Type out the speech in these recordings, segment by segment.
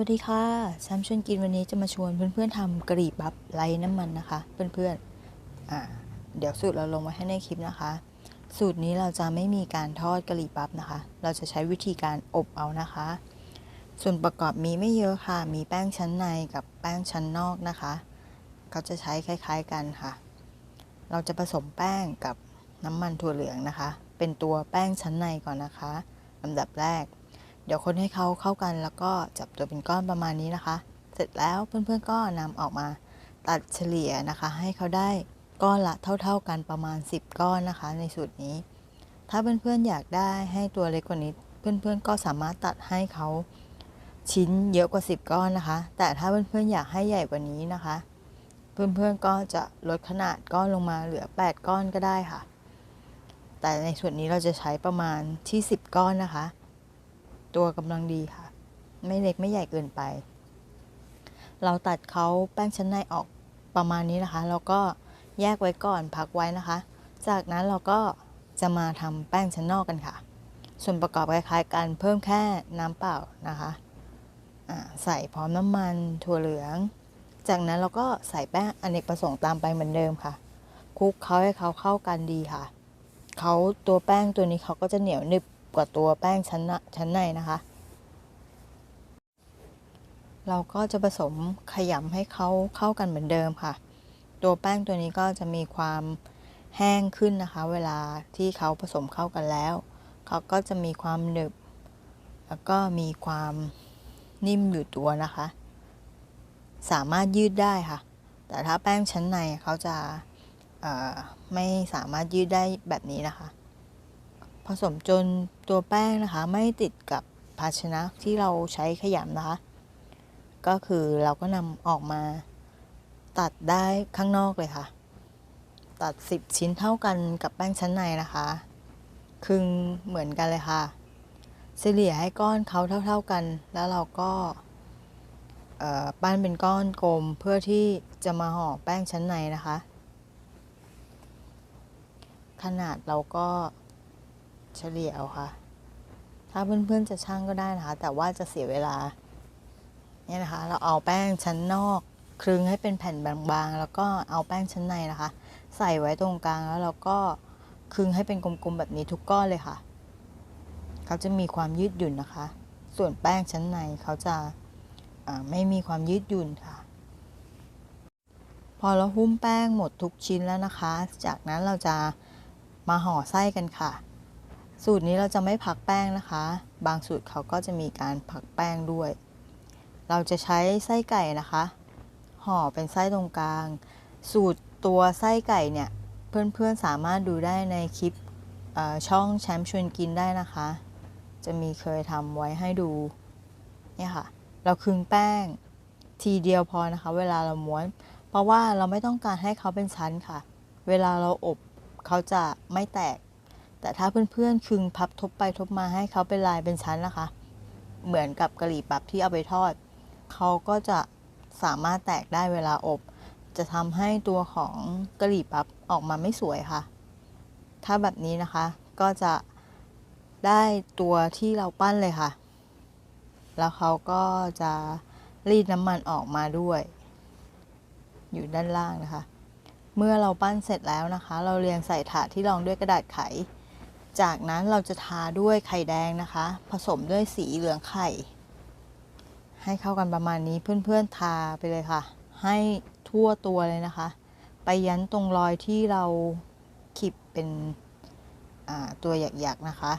วัสดีค่ะแชมชวนกินวันนี้จะมาชวนเพื่อนๆทำกะหรี่ปั๊บไร้น้ำมันนะคะ เพื่อนๆอ่าเดี๋ยวสูตรเราลงไว้ให้ในคลิปนะคะ สูตรนี้เราจะไม่มีการทอดกะหรี่ปั๊บนะคะ เราจะใช้วิธีการอบเอานะคะ ส่วนประกอบมีไม่เยอะค่ะ มีแป้งชั้นในกับแป้งชั้นนอกนะคะเขาจะใช้คล้ายๆกันค่ะ เราจะผสมแป้งกับน้ำมันถั่วเหลืองนะคะ เป็นตัวแป้งชั้นในก่อนนะคะลำดับแรก เดี๋ยวคนให้เขาเข้ากันแล้วก็จับตัวเป็นก้อนประมาณนี้นะคะ เสร็จแล้วเพื่อนๆก็นำออกมาตัดเฉลี่ยนะคะ ให้เขาได้ก้อนละเท่า ๆกันประมาณ 10 ก้อนนะคะ ในสูตรนี้ ถ้าเพื่อนๆอยากได้ให้ตัวเล็กกว่านี้ เพื่อนๆก็สามารถตัดให้เขาชิ้นเยอะกว่า 10 ก้อนนะคะ แต่ถ้าเพื่อนๆอยากให้ใหญ่กว่านี้นะคะ เพื่อนๆก็จะลดขนาดก้อนลงมาเหลือ 8 ก้อนก็ได้ค่ะ แต่ในส่วนนี้เราจะใช้ประมาณที่ 10 ก้อนนะคะ ตัวกำลังดีค่ะ ไม่เล็กไม่ใหญ่เกินไป เราตัดเขาแป้งชั้นในออกประมาณนี้นะคะ แล้วก็แยกไว้ก่อนพักไว้นะคะ จากนั้นเราก็จะมาทำแป้งชั้นนอกกันค่ะ ส่วนประกอบคล้ายๆกันเพิ่มแค่น้ำเปล่านะคะใส่พร้อมน้ำมันถั่วเหลือง จากนั้นเราก็ใส่แป้งอเนกประสงค์ตามไปเหมือนเดิมค่ะคลุกเขาให้เขาเข้ากันดีค่ะเขาตัวแป้งตัวนี้เขาก็จะเหนียวหนึบ กว่าตัวแป้งชั้นชั้นในนะคะ เราก็จะผสมขยำให้เขาเข้ากันเหมือนเดิมค่ะ ตัวแป้งตัวนี้ก็จะมีความแห้งขึ้นนะคะ เวลาที่เขาผสมเข้ากันแล้ว เขาก็จะมีความหนึบ แล้วก็มีความนิ่มอยู่ตัวนะคะ สามารถยืดได้ค่ะ แต่ถ้าแป้งชั้นในเขาจะไม่สามารถยืดได้แบบนี้นะคะ ผสมจนตัวแป้งนะคะ ไม่ติดกับภาชนะที่เราใช้ขยำนะคะ ก็คือเราก็นำออกมาตัดได้ข้างนอกเลยค่ะ ตัด 10 ชิ้นเท่ากันกับแป้งชั้นในนะคะครึ่งเหมือนกันเลยค่ะเฉลี่ยให้ก้อนเขาเท่า ๆกัน แล้วเราก็ปั้นเป็นก้อนกลมเพื่อที่จะมาห่อแป้งชั้นในนะคะ ขนาดเราก็ เฉลี่ยเอาค่ะ ถ้าเพื่อนๆจะช่างก็ได้นะคะ แต่ว่าจะเสียเวลา เนี่ยนะคะ เราเอาแป้งชั้นนอกคลึงให้เป็นแผ่นบางๆ แล้วก็เอาแป้งชั้นในนะคะ ใส่ไว้ตรงกลางแล้วเราก็คลึงให้เป็นกลมๆแบบนี้ทุกก้อนเลยค่ะ เขาจะมีความยืดหยุ่นนะคะ ส่วนแป้งชั้นในเขาจะไม่มีความยืดหยุ่นค่ะ พอเราหุ้มแป้งหมดทุกชิ้นแล้วนะคะ จากนั้นเราจะมาห่อไส้กันค่ะ สูตรนี้เราจะไม่พักแป้งนะคะ บางสูตรเขาก็จะมีการพักแป้งด้วย เราจะใช้ไส้ไก่นะคะ ห่อเป็นไส้ตรงกลาง สูตรตัวไส้ไก่เนี่ยเพื่อนๆสามารถดูได้ในคลิปช่องแชมป์ชวนกินได้นะคะ จะมีเคยทำไว้ให้ดูเนี่ยค่ะ เราคึงแป้งทีเดียวพอนะคะ เวลาเราม้วน เพราะว่าเราไม่ต้องการให้เขาเป็นชั้นค่ะ เวลาเราอบเขาจะไม่แตก แต่ถ้าเพื่อนๆคึงพับทบไปทบมาให้เขาเป็นลายเป็นชั้นนะคะ เหมือนกับกะหรี่ปั๊บที่เอาไปทอด เขาก็จะสามารถแตกได้เวลาอบ จะทำให้ตัวของกะหรี่ปั๊บออกมาไม่สวยค่ะ ถ้าแบบนี้นะคะก็จะได้ตัวที่เราปั้นเลยค่ะ แล้วเขาก็จะรีดน้ำมันออกมาด้วย อยู่ด้านล่างนะคะ เมื่อเราปั้นเสร็จแล้วนะคะ เราเรียงใส่ถาดที่รองด้วยกระดาษไข จากนั้นเราจะทาด้วยไข่แดงนะคะ ผสมด้วยสีเหลืองไข่ ให้เข้ากันประมาณนี้เพื่อนๆทาไปเลยค่ะ ให้ทั่วตัวเลยนะคะ ไปยันตรงรอยที่เราขีดเป็นตัวหยักๆนะคะ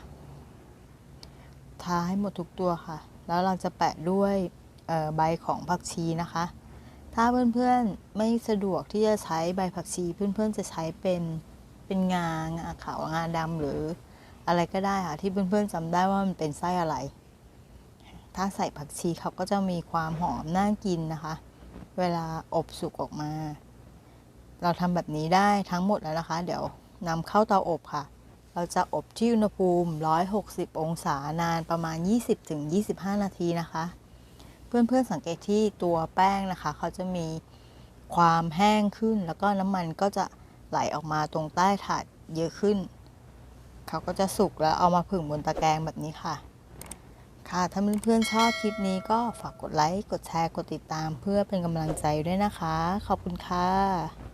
ทาให้หมดทุกตัวค่ะ แล้วเราจะแปะด้วยใบของผักชีนะคะ ถ้าเพื่อนๆไม่สะดวกที่จะใช้ใบผักชีเพื่อนๆจะใช้เป็นเป็นงางาขาวงาดำหรือ อะไรก็ได้ค่ะที่เพื่อนๆจำได้ว่ามันเป็นไส้อะไร ถ้าใส่ผักชีเขาก็จะมีความหอมน่ากินนะคะ เวลาอบสุกออกมา เราทำแบบนี้ได้ทั้งหมดแล้วนะคะ เดี๋ยวนำเข้าเตาอบค่ะ เราจะอบที่อุณหภูมิ 160 องศานานประมาณ 20-25 นาทีนะคะ เพื่อนๆสังเกตที่ตัวแป้งนะคะ เขาจะมีความแห้งขึ้นแล้วก็น้ำมันก็จะไหลออกมาตรงใต้ถาดเยอะขึ้น เขาก็จะสุกแล้วเอามาผึ่งบนตะแกรงแบบนี้ค่ะ ค่ะ ถ้าเพื่อนๆชอบคลิปนี้ก็ฝากกดไลค์ กดแชร์ กดติดตามเพื่อเป็นกำลังใจด้วยนะคะ ขอบคุณค่ะ